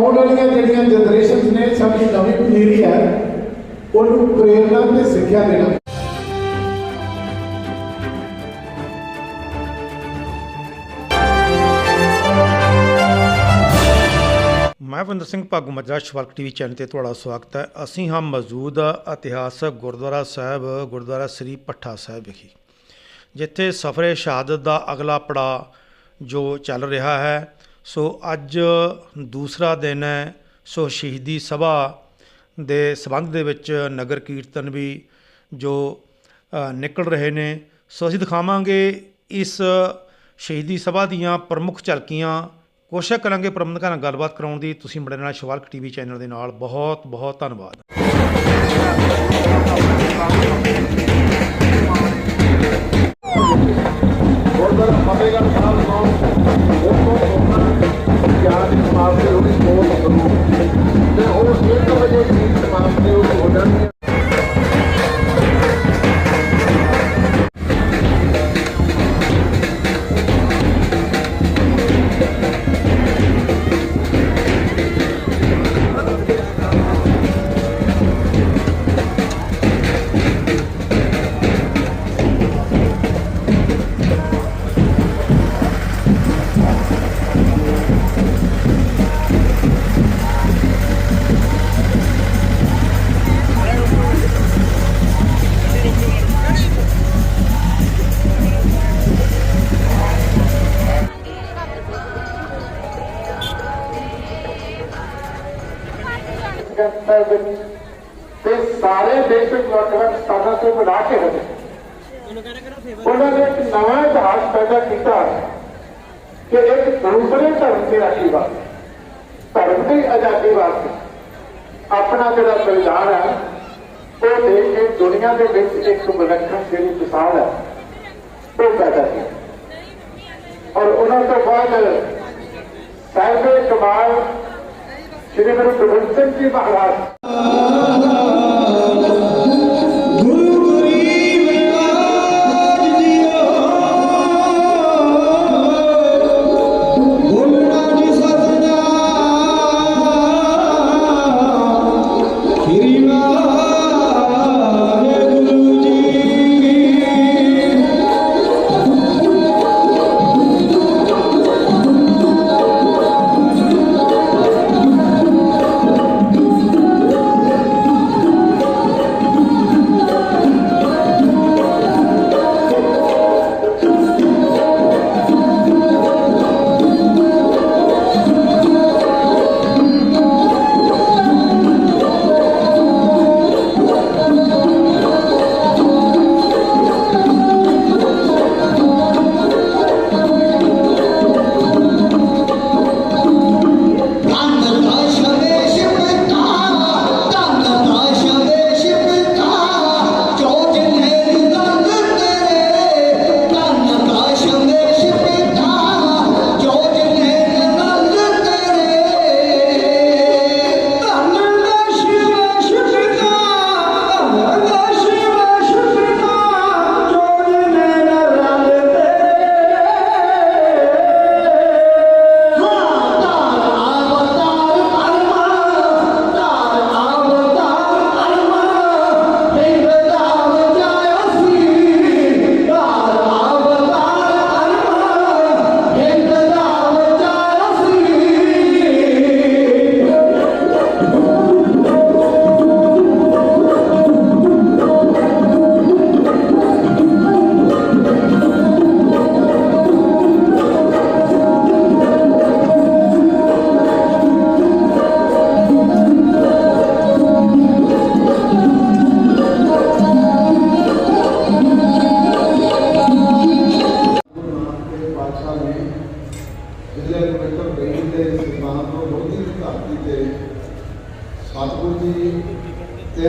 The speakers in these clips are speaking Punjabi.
ਆਉਣ ਵਾਲੀਆਂ ਜਿਹੜੀਆਂ ਜਨਰੇਸ਼ਨਸ ਨੇ, ਸਾਡੀ ਨਵੀਂ ਪੀੜ੍ਹੀ ਹੈ, ਉਹਨੂੰ ਪ੍ਰੇਰਣਾ ਤੇ ਸਿੱਖਿਆ ਦੇਣਾ। ਮੈਂ ਵਿੰਦਰ ਸਿੰਘ ਭਾਗੂ ਮੱਜਰਾ ਸ਼ਵਲਕ ਟੀਵੀ ਚੈਨਲ ਤੇ ਤੁਹਾਡਾ ਸਵਾਗਤ ਹੈ। ਅਸੀਂ ਹਾਂ ਮੌਜੂਦ ਇਤਿਹਾਸਕ ਗੁਰਦੁਆਰਾ ਸਾਹਿਬ, ਗੁਰਦੁਆਰਾ ਸ੍ਰੀ ਪੱਠਾ ਸਾਹਿਬ ਵਿਖੇ, ਜਿੱਥੇ ਸਫਰੇ ਸ਼ਹਾਦਤ ਦਾ ਅਗਲਾ ਪੜਾ ਜੋ ਚੱਲ ਰਿਹਾ ਹੈ। ਸੋ ਅੱਜ ਦੂਸਰਾ ਦਿਨ ਹੈ, ਸੋ ਸ਼ਹੀਦੀ ਸਭਾ ਦੇ ਸਬੰਧ ਦੇ ਵਿੱਚ ਨਗਰ ਕੀਰਤਨ ਵੀ ਜੋ ਨਿਕਲ ਰਹੇ ਨੇ। ਸੋ ਅਸੀਂ ਦਿਖਾਵਾਂਗੇ ਇਸ ਸ਼ਹੀਦੀ ਸਭਾ ਦੀਆਂ ਪ੍ਰਮੁੱਖ ਝਲਕੀਆਂ। ਕੋਸ਼ਿਸ਼ ਕਰਾਂਗੇ ਪ੍ਰਬੰਧਕਾਂ ਨਾਲ ਗੱਲਬਾਤ ਕਰਾਉਣ ਦੀ। ਤੁਸੀਂ ਬੜੇ ਨਾਲ ਸ਼ਿਵਾਲਕ ਟੀਵੀ ਚੈਨਲ ਦੇ ਨਾਲ ਬਹੁਤ ਬਹੁਤ ਧੰਨਵਾਦ। ਗੁਰਦੁਆਰਾ ਫਤਿਹਗੜ੍ਹ ਸਾਹਿਬ ਤੋਂ ਸਾਹਿਬ ਵਿੱਚ ਤੇ ਸਾਰੇ ਦੇਸ਼ ਵਿੱਚ ਵੱਖ-ਵੱਖ ਸਥਾਨਾਂ ਤੋਂ ਬਣਾ ਕੇ ਰਹੇ ਉਹਨਾਂ ਨੇ ਇੱਕ ਨਵਾਂ ਇਤਿਹਾਸ ਪੈਦਾ ਕੀਤਾ ਕਿ ਇੱਕ ਦੂਸਰੇ ਧਰਮ ਦੇ ਆਸ਼ੀਰਵਾਦ, ਧਰਮ ਦੀ ਆਜ਼ਾਦੀ ਵਾਸਤੇ ਆਪਣਾ ਜਿਹੜਾ ਬਲਿਦਾਨ ਹੈ, ਉਹ ਦੇ ਕੇ ਦੁਨੀਆ ਦੇ ਵਿੱਚ ਇੱਕ ਵਿਲੱਖਣ ਜਿਹੜੀ ਮਿਸਾਲ ਹੈ, ਉਹ ਪੈਦਾ ਕੀਤੀ। ਔਰ ਉਹਨਾਂ ਤੋਂ ਬਾਅਦ ਸਾਹਿਬੇ ਕਮਾਲ, ਸ਼੍ਰੀ ਗੁਰੂ ਗੋਬਿੰਦ ਸਿੰਘ ਜੀ ਮਹਾਰਾਜ Oh.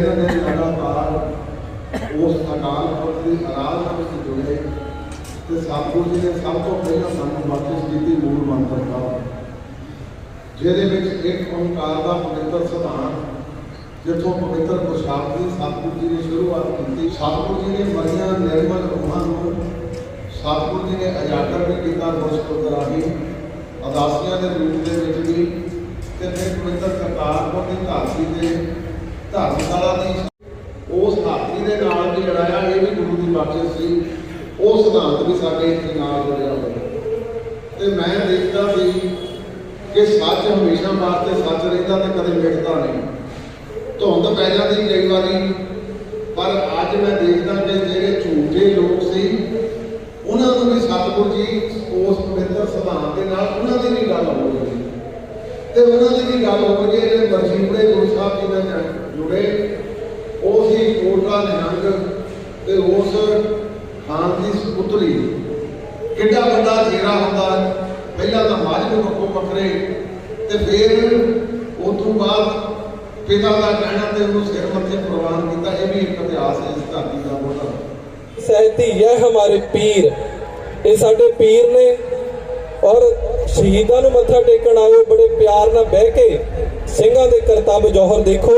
ਤਿੰਨ ਦਿਨ ਲਗਾਤਾਰ ਉਸ ਅਕਾਲ ਪੁਰਖ ਦੀ ਆਰਾਧਨਾ ਵਿੱਚ ਜੁੜੇ ਤੇ ਸਤਿਗੁਰੂ ਜੀ ਨੇ ਸਭ ਤੋਂ ਪਹਿਲਾਂ ਸਾਨੂੰ ਬਖਸ਼ਿਸ਼ ਕੀਤੀ ਮੂਲ ਮੰਤਰ ਦਾ ਜਿਹਦੇ ਵਿੱਚ ਇੱਕ ਓੰਕਾਰ ਦਾ ਪਵਿੱਤਰ ਸਿਧਾਂਤ ਜਿੱਥੋਂ ਪਵਿੱਤਰ ਪੁਰਸ਼ਾਰਥ ਦੀ ਸਤਿਗੁਰੂ ਜੀ ਨੇ ਸ਼ੁਰੂਆਤ ਕੀਤੀ। ਸਤਿਗੁਰੂ ਜੀ ਨੇ ਮਰੀਆਂ, ਨਿਰਮਲ ਰੂਹਾਂ ਨੂੰ ਸਤਿਗੁਰੂ ਜੀ ਨੇ ਅਜਾਗਰ ਵੀ ਕੀਤਾ ਮੁਸ਼ਕਲ ਰਾਹੀਂ ਅਦਾਸੀਆਂ ਦੇ ਰੂਪ ਦੇ ਵਿੱਚ ਵੀ ਤੇ ਫਿਰ ਪਵਿੱਤਰ ਕਰਤਾਰਪੁਰ ਦੀ ਧਰਤੀ ਤੇ ਧਰਮਸ਼ਾਲਾ ਦੀ। ਉਸੀ ਦੇ ਨਾਲ ਵੀ ਜਿਹੜਾ ਆ ਇਹ ਵੀ ਗੁਰੂ ਦੀ ਬਖਸ਼ ਸੀ। ਉਹ ਸਿਧਾਂਤ ਵੀ ਸਾਡੇ ਨਾਲ ਜੁੜਿਆ ਹੋਇਆ ਤੇ ਮੈਂ ਦੇਖਦਾ ਸੀ ਕਿ ਸੱਚ ਹਮੇਸ਼ਾ ਵਾਸਤੇ ਸੱਚ ਰਹਿੰਦਾ ਤੇ ਕਦੇ ਮਿਟਦਾ ਨਹੀਂ। ਧੁੰਦ ਪੈ ਜਾਂਦੀ ਕਈ ਵਾਰੀ, ਪਰ ਅੱਜ ਮੈਂ ਦੇਖਦਾ ਕਿ ਜਿਹੜੇ ਝੂਠੇ ਲੋਕ ਸੀ, ਉਹਨਾਂ ਨੂੰ ਵੀ ਸਤਿਗੁਰੂ ਜੀ ਉਸ ਪਵਿੱਤਰ ਸਿਧਾਂਤ ਦੇ ਨਾਲ ਉਹਨਾਂ ਦੀ ਵੀ ਗੱਲ ਹੋ ਗਈ। ਤੇ ਉਹਨਾਂ ਦੀ ਵੀ ਗੱਲ ਹੋ ਗਈ, ਜਿਹੜੇ ਮਰਜੀਪੁਰੇ ਗੁਰੂ ਸਾਹਿਬ ਜੀ ਨਾਲ ਜੁੜ- ਜੁੜੇ। ਉਹ ਸੀ ਕੋਟਾ ਨਿਹੰਗ ਤੇ ਉਸ ਖਾਨ ਦੀ ਸੁਪੁੱਤਰੀ ਕਿੱਡਾ ਵੱਡਾ ਜੇਰਾ ਹੁੰਦਾ ਪਹਿਲਾਂ ਤਾਂ ਮਾਝ ਨੂੰ ਵੱਖੋ ਤੇ ਫਿਰ ਉਸ ਤੋਂ ਬਾਅਦ ਪਿਤਾ ਦਾ ਕਹਿਣਾ ਤੇ ਉਹਨੂੰ ਸਿਰ ਮੱਥੇ ਪ੍ਰਵਾਨ ਕੀਤਾ। ਇਹ ਵੀ ਇੱਕ ਇਤਿਹਾਸ ਹੈ ਇਸ ਧਰਤੀ ਦਾ ਬਹੁਤਾ ਸਹਿਤੀ ਹੈ ਹਮਾਰੇ ਪੀਰ। ਇਹ ਸਾਡੇ ਪੀਰ ਨੇ। ਔਰ ਸ਼ਹੀਦਾਂ ਨੂੰ ਮੱਥਾ ਟੇਕਣ ਆਇਓ ਬੜੇ ਪਿਆਰ ਨਾਲ ਬਹਿ ਕੇ ਸਿੰਘਾਂ ਦੇ ਕਰਤੱਵ ਜੋਹਰ ਦੇਖੋ।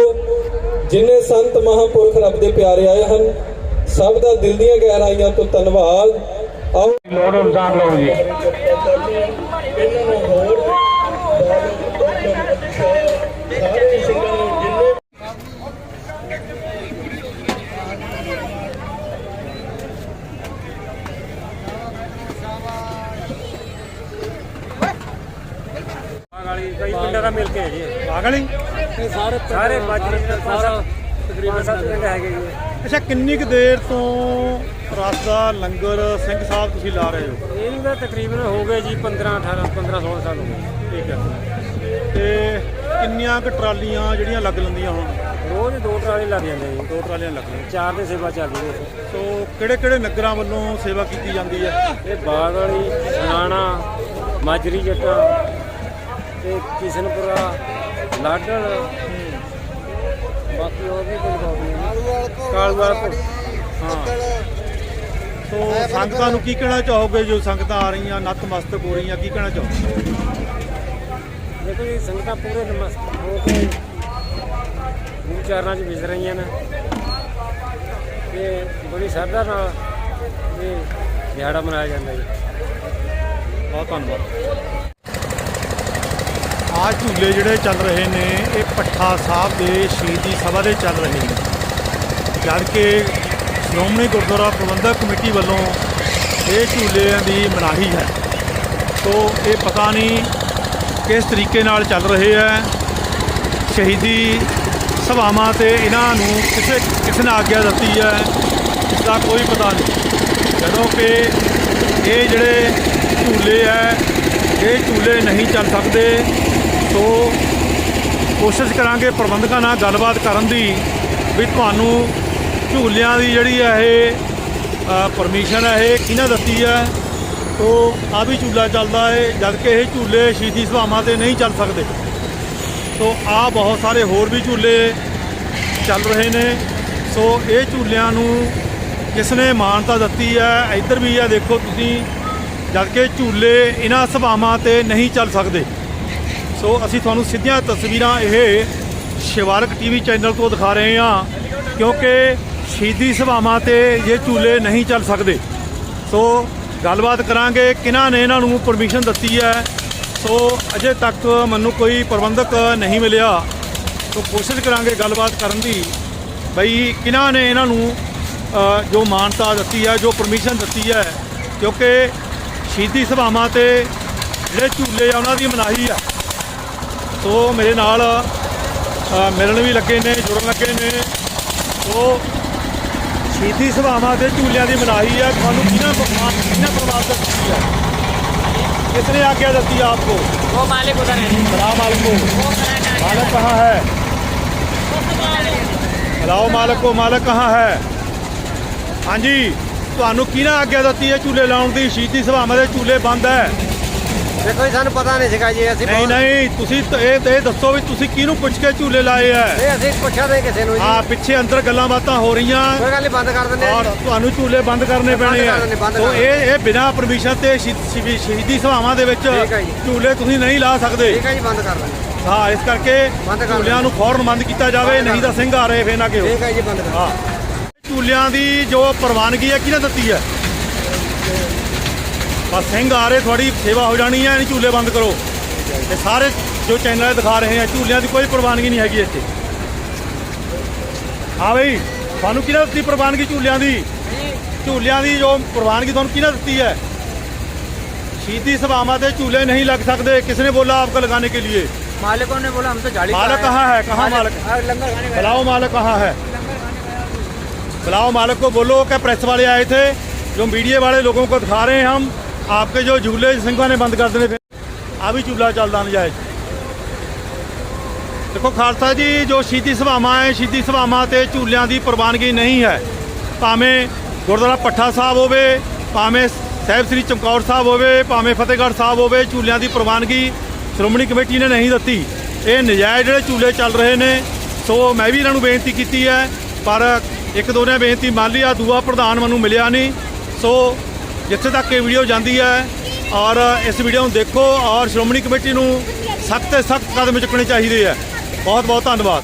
ਜਿੰਨੇ ਸੰਤ ਮਹਾਪੁਰਖ ਰੱਬ ਦੇ ਪਿਆਰੇ ਆਏ ਹਨ ਸਭ ਦਾ ਦਿਲ ਦੀਆਂ ਗਹਿਰਾਈਆਂ ਤੋਂ ਧੰਨਵਾਦ। ਆਓ। ਲੋੜ ਅਨੁਸਾਰ ਲਓ ਜੀ। ਇਹਨਾਂ ਨੂੰ ਹੋਰ ਸਾਰੇ ਸਿੰਘਾਂ ਨੂੰ ਜਿੰਨੇ ਬਾਗ ਵਾਲੀ ਕਈ ਪਿੰਡਾਂ ਦਾ ਮਿਲ ਕੇ ਹੈ ਜੀ। ਬਾਗ ਵਾਲੀ ਸਾਰੇ ਸਾਰੇ ਬਾਜੀ ਸਾਰਾ ਤਕਰੀਬਨ ਸੱਤ ਪਿੰਡ ਹੈਗੇ ਜੀ। ਅੱਛਾ ਕਿੰਨੀ ਕੁ ਦੇਰ ਤੋਂ ਰਸ ਦਾ ਲੰਗਰ ਸਿੰਘ ਸਾਹਿਬ ਤੁਸੀਂ ਲਾ ਰਹੇ ਹੋ? ਇਹਨੂੰ ਤਾਂ ਤਕਰੀਬਨ ਹੋ ਗਏ ਜੀ 15 18 15 16 ਸਾਲ ਹੋ ਗਏ। ਠੀਕ ਹੈ। ਤੇ ਕਿੰਨੀਆਂ ਕੁ ਟਰਾਲੀਆਂ ਜਿਹੜੀਆਂ ਲੱਗ ਲੈਂਦੀਆਂ ਹੁਣ? ਰੋਜ਼ ਦੋ ਟਰਾਲੇ ਲੱਗ ਜਾਂਦੇ ਜੀ। ਦੋ ਟਰਾਲੀਆਂ ਲੱਗ ਲੈਂਦੀਆਂ ਚਾਰ ਦੇ ਸੇਵਾ ਚੱਲਦੀ ਹੈ। ਸੋ ਕਿਹੜੇ ਕਿਹੜੇ ਨਗਰਾਂ ਵੱਲੋਂ ਸੇਵਾ ਕੀਤੀ ਜਾਂਦੀ ਹੈ? ਇਹ ਬਾਗ ਵਾਲੀ ਸੁਨਾਣਾ ਮਾਜਰੀ ਜੱਟਾਂ ਤੇ ਕਿਸ਼ਨਪੁਰਾ ਲਾਡਲ ਬਾਕੀ ਹੋਰ ਵੀ ਕੁਝ ਨੇ ਕਾਲਵਾਲ ਹਾਂ। ਸੋ ਸੰਗਤਾਂ ਨੂੰ ਕੀ ਕਹਿਣਾ ਚਾਹੋਗੇ ਜੋ ਸੰਗਤਾਂ ਆ ਰਹੀਆਂ ਨਤਮਸਤਕ ਹੋ ਰਹੀਆਂ ਕੀ ਕਹਿਣਾ ਚਾਹੋਗੇ? ਦੇਖੋ ਜੀ ਸੰਗਤਾਂ ਪੂਰੇ ਨਮਸਤ ਹੋ ਕੇ ਗੁਰੂ ਚਰਨਾਂ 'ਚ ਵਿਚ ਰਹੀਆਂ ਨੇ। ਤੇ ਬੜੀ ਸ਼ਰਧਾ ਨਾਲ ਇਹ ਦਿਹਾੜਾ ਮਨਾਇਆ ਜਾਂਦਾ ਜੀ। ਬਹੁਤ ਧੰਨਵਾਦ। ਆ ਝੂਲੇ ਜਿਹੜੇ ਚੱਲ ਰਹੇ ਨੇ, ਇਹ ਪੱਠਾ ਸਾਹਿਬ ਦੇ ਸ਼ਹੀਦੀ ਸਭਾ ਦੇ ਚੱਲ ਰਹੇ ਨੇ। ਜਦ ਕਿ ਸ਼੍ਰੋਮਣੀ ਗੁਰਦੁਆਰਾ ਪ੍ਰਬੰਧਕ ਕਮੇਟੀ ਵੱਲੋਂ ਇਹ ਝੂਲਿਆਂ ਦੀ ਮਨਾਹੀ ਹੈ। ਸੋ ਇਹ ਪਤਾ ਨਹੀਂ ਕਿਸ ਤਰੀਕੇ ਨਾਲ ਚੱਲ ਰਹੇ ਹੈ। ਸ਼ਹੀਦੀ ਸਭਾਵਾਂ ਤੇ ਇਹਨਾਂ ਨੂੰ ਕਿਸੇ ਕਿਸੇ ਨੇ ਆਗਿਆ ਦਿੱਤੀ ਹੈ ਇਸ ਦਾ ਕੋਈ ਪਤਾ ਨਹੀਂ। ਜਦੋਂ ਕਿ ਇਹ ਜਿਹੜੇ ਝੂਲੇ ਹੈ, ਇਹ ਝੂਲੇ ਨਹੀਂ ਚੱਲ ਸਕਦੇ। ਸੋ ਕੋਸ਼ਿਸ਼ ਕਰਾਂਗੇ ਪ੍ਰਬੰਧਕਾਂ ਨਾਲ ਗੱਲਬਾਤ ਕਰਨ ਦੀ ਵੀ ਤੁਹਾਨੂੰ ਝੂਲਿਆਂ ਦੀ ਜਿਹੜੀ ਹੈ ਇਹ ਪਰਮਿਸ਼ਨ ਹੈ ਇਹ ਕਿਹਨਾਂ ਦਿੱਤੀ ਹੈ ਤੋ ਆ ਵੀ ਝੂਲਾ ਚੱਲਦਾ ਹੈ ਜਦ ਕਿ ਇਹ ਝੂਲੇ ਸ਼ਹੀਦੀ ਸਭਾਵਾਂ ਤੇ ਨਹੀਂ ਚੱਲ ਸਕਦੇ। ਸੋ ਆ ਬਹੁਤ ਸਾਰੇ ਹੋਰ ਵੀ ਝੂਲੇ ਚੱਲ ਰਹੇ ਨੇ। ਸੋ ਇਹ ਝੂਲਿਆਂ ਨੂੰ ਕਿਸ ਨੇ ਮਾਨਤਾ ਦਿੱਤੀ ਹੈ ਇੱਧਰ ਵੀ ਆ ਦੇਖੋ ਤੁਸੀਂ ਜਦ ਕਿ ਝੂਲੇ ਇਹਨਾਂ ਸਭਾਵਾਂ ਤੇ ਨਹੀਂ ਚੱਲ ਸਕਦੇ। ਸੋ ਅਸੀਂ ਤੁਹਾਨੂੰ ਸਿੱਧੀਆਂ ਤਸਵੀਰਾਂ ਇਹ ਸ਼ਿਵਾਰਕ ਟੀਵੀ ਚੈਨਲ ਤੋਂ ਦਿਖਾ ਰਹੇ ਹਾਂ, ਕਿਉਂਕਿ ਸ਼ਹੀਦੀ ਸਭਾਵਾਂ ਤੇ ਇਹ ਝੂਲੇ ਨਹੀਂ ਚੱਲ ਸਕਦੇ। ਸੋ ਗੱਲਬਾਤ ਕਰਾਂਗੇ ਕਿਹਨਾਂ ਨੇ ਇਹਨਾਂ ਨੂੰ ਪਰਮਿਸ਼ਨ ਦਿੱਤੀ ਹੈ। ਸੋ ਅਜੇ ਤੱਕ ਮੈਨੂੰ ਕੋਈ ਪ੍ਰਬੰਧਕ ਨਹੀਂ ਮਿਲਿਆ। ਸੋ ਕੋਸ਼ਿਸ਼ ਕਰਾਂਗੇ ਗੱਲਬਾਤ ਕਰਨ ਦੀ। ਬਈ ਕਿਹਨਾਂ ਨੇ ਇਹਨਾਂ ਨੂੰ ਜੋ ਮਾਨਤਾ ਦਿੱਤੀ ਹੈ, ਜੋ ਪਰਮਿਸ਼ਨ ਦਿੱਤੀ ਹੈ, ਕਿਉਂਕਿ ਸ਼ਹੀਦੀ ਸਭਾਵਾਂ ਤੇ ਜਿਹੜੇ ਝੂਲੇ ਆ, ਉਹਨਾਂ ਦੀ ਮਨਾਹੀ ਆ ਸੋ ਮੇਰੇ ਨਾਲ ਅ, ਮਿਲਣ ਵੀ ਲੱਗੇ ਨੇ ਜੁੜਨ ਲੱਗੇ ਨੇ ਸੋ ਸ਼ਹੀਦੀ ਸਭਾਵਾਂ ਤੇ ਝੂਲਿਆਂ ਦੀ ਮਨਾਹੀ ਹੈ ਤੁਹਾਨੂੰ ਕਿਹਨਾਂ ਭਗਵਾਨ ਕਿਹਨਾਂ ਪਰਮਾਤਮਾ ਦਿੱਤੀ ਹੈ किसने आज्ञा दी आपको वो मालिक उधर है सलाम मालिक को वो खड़ा है मालिक कहाँ है बुलाओ मालिक को मालिक कहाँ है हाँ जी ਤੁਹਾਨੂੰ ਕਿਹਨਾਂ ਆਗਿਆ ਦਿੱਤੀ ਹੈ ਝੂਲੇ ਲਾਉਣ ਦੀ ਸ਼ਹੀਦੀ ਸਭਾਵਾਂ ਦੇ ਝੂਲੇ ਬੰਦ ਹੈ ਦੇਖੋ ਜੀ ਸਾਨੂੰ ਪਤਾ ਨਹੀਂ ਸੀਗਾ ਜੀ ਅਸੀਂ ਨਹੀਂ ਨਹੀਂ ਤੁਸੀਂ ਤਾਂ ਇਹ ਇਹ ਦੱਸੋ ਵੀ ਤੁਸੀਂ ਕਿਹਨੂੰ ਪੁੱਛ ਕੇ ਝੂਲੇ ਲਾਏ ਆ ਇਹ ਅਸੀਂ ਪੁੱਛਿਆ ਨਹੀਂ ਕਿਸੇ ਨੂੰ ਜੀ। ਆ ਪਿੱਛੇ ਅੰਦਰ ਗੱਲਾਂ ਬਾਤਾਂ ਹੋ ਰਹੀਆਂ। ਕੋਈ ਗੱਲ ਨਹੀਂ ਬੰਦ ਕਰ ਦਿੰਦੇ ਆ ਔਰ। ਤੁਹਾਨੂੰ ਝੂਲੇ ਬੰਦ ਕਰਨੇ ਪੈਣੇ ਆ ਕਰ ਦੇਣੇ, ਬੰਦ ਸੋ ਕਰ ਇਹ ਇਹ ਬਿਨਾਂ ਪਰਮਿਸ਼ਨ ਤੇ ਸ਼ਹੀ- ਸ਼ਹੀ- ਸ਼ਹੀਦੀ ਸਭਾਵਾਂ ਦੇ ਵਿੱਚ ਠੀਕ ਹੈ ਜੀ। ਝੂਲੇ ਤੁਸੀਂ ਨਹੀਂ ਲਾ ਸਕਦੇ। ਠੀਕ ਹੈ ਜੀ ਬੰਦ ਕਰ ਦਿੰਦੇ ਹਾਂ। ਇਸ ਕਰਕੇ ਬੰਦ ਕਰ ਝੂਲਿਆਂ ਨੂੰ ਫੌਰਨ ਬੰਦ ਕੀਤਾ ਜਾਵੇ ਬੰਦ ਨਹੀਂ ਤਾਂ ਸਿੰਘ ਆ ਰਹੇ ਫੇਰ ਨਾ ਕਿਉਂ ਠੀਕ ਹੈ ਜੀ ਬੰਦ ਕਰ ਹਾਂ। ਝੂਲਿਆਂ ਦੀ ਜੋ ਪ੍ਰਵਾਨਗੀ ਹੈ ਕਿਹਨੇ ਦਿੱਤੀ ਹੈ? ਬਸ ਸਿੰਘ ਆ ਰਹੇ ਤੁਹਾਡੀ ਸੇਵਾ ਹੋ ਜਾਣੀ ਹੈ ਇਹ ਝੂਲੇ ਬੰਦ ਕਰੋ ਤੇ ਸਾਰੇ ਜੋ ਚੈਨਲ ਦਿਖਾ ਰਹੇ ਆ ਝੂਲਿਆਂ ਦੀ ਕੋਈ ਪ੍ਰਵਾਨਗੀ ਨਹੀਂ ਹੈਗੀ ਇੱਥੇ ਹਾਂ ਬਈ ਤੁਹਾਨੂੰ ਕਿਹਨੇ ਦਿੱਤੀ ਪ੍ਰਵਾਨਗੀ ਝੂਲਿਆਂ ਦੀ ਝੂਲਿਆਂ ਦੀ ਜੋ ਪ੍ਰਵਾਨਗੀ ਤੁਹਾਨੂੰ ਕਿਹਨੇ ਦਿੱਤੀ ਹੈ ਸ਼ਹੀਦੀ ਸਭਾਵਾਂ ਤੇ ਝੂਲੇ नहीं लग सकते किसने बोला आपको लगाने के लिए मालिकों ने बोला हम तो झाड़ी मालिक कहाँ है कहाँ मालिक और लंगर खाने गए बुलाओ मालिक कहाँ है बुलाओ मालिक को बोलो कि प्रेस वाले आए थे जो मीडिया वाले लोगों को दिखा रहे हैं हम आपके जो झूले सिंघा ने बंद कर देने थे अभी झूला ਚੱਲਦਾ ਨਜਾਇਜ਼ ਦੇਖੋ ਖਾਲਸਾ ਜੀ ਜੋ ਸ਼ਹੀਦੀ ਸਭਾਵਾਂ ਹੈ ਸ਼ਹੀਦੀ ਸਭਾਵਾਂ ਤੇ ਝੂਲਿਆਂ ਦੀ ਪ੍ਰਵਾਨਗੀ ਨਹੀਂ ਹੈ ਭਾਵੇਂ ਗੁਰਦੁਆਰਾ ਪੱਠਾ ਸਾਹਿਬ ਹੋਵੇ ਭਾਵੇਂ ਸਾਹਿਬ ਸ੍ਰੀ ਚਮਕੌਰ ਸਾਹਿਬ ਹੋਵੇ ਭਾਵੇਂ ਫਤਿਹਗੜ੍ਹ ਸਾਹਿਬ ਹੋਵੇ ਝੂਲਿਆਂ ਦੀ ਪ੍ਰਵਾਨਗੀ ਸ਼੍ਰੋਮਣੀ ਕਮੇਟੀ ਨੇ ਨਹੀਂ ਦਿੱਤੀ ਇਹ ਨਜਾਇਜ਼ ਜਿਹੜੇ ਝੂਲੇ ਚੱਲ ਰਹੇ ਨੇ ਸੋ ਮੈਂ ਵੀ ਇਹਨਾਂ ਨੂੰ ਬੇਨਤੀ ਕੀਤੀ ਹੈ ਪਰ ਇੱਕ ਦੋ ਨੇ ਬੇਨਤੀ ਮੰਨ ਲਈ ਆ ਦੂਆ ਪ੍ਰਧਾਨ ਮੈਨੂੰ ਮਿਲਿਆ ਨਹੀਂ ਸੋ ਜਿੱਥੇ ਤੱਕ ਇਹ ਵੀਡੀਓ ਜਾਂਦੀ ਹੈ ਔਰ ਇਸ ਵੀਡੀਓ ਨੂੰ ਦੇਖੋ ਔਰ ਸ਼੍ਰੋਮਣੀ ਕਮੇਟੀ ਨੂੰ ਸਖਤ ਤੇ ਸਖਤ ਕਦਮ ਚੁੱਕਣੇ ਚਾਹੀਦੇ ਆ ਬਹੁਤ ਬਹੁਤ ਧੰਨਵਾਦ।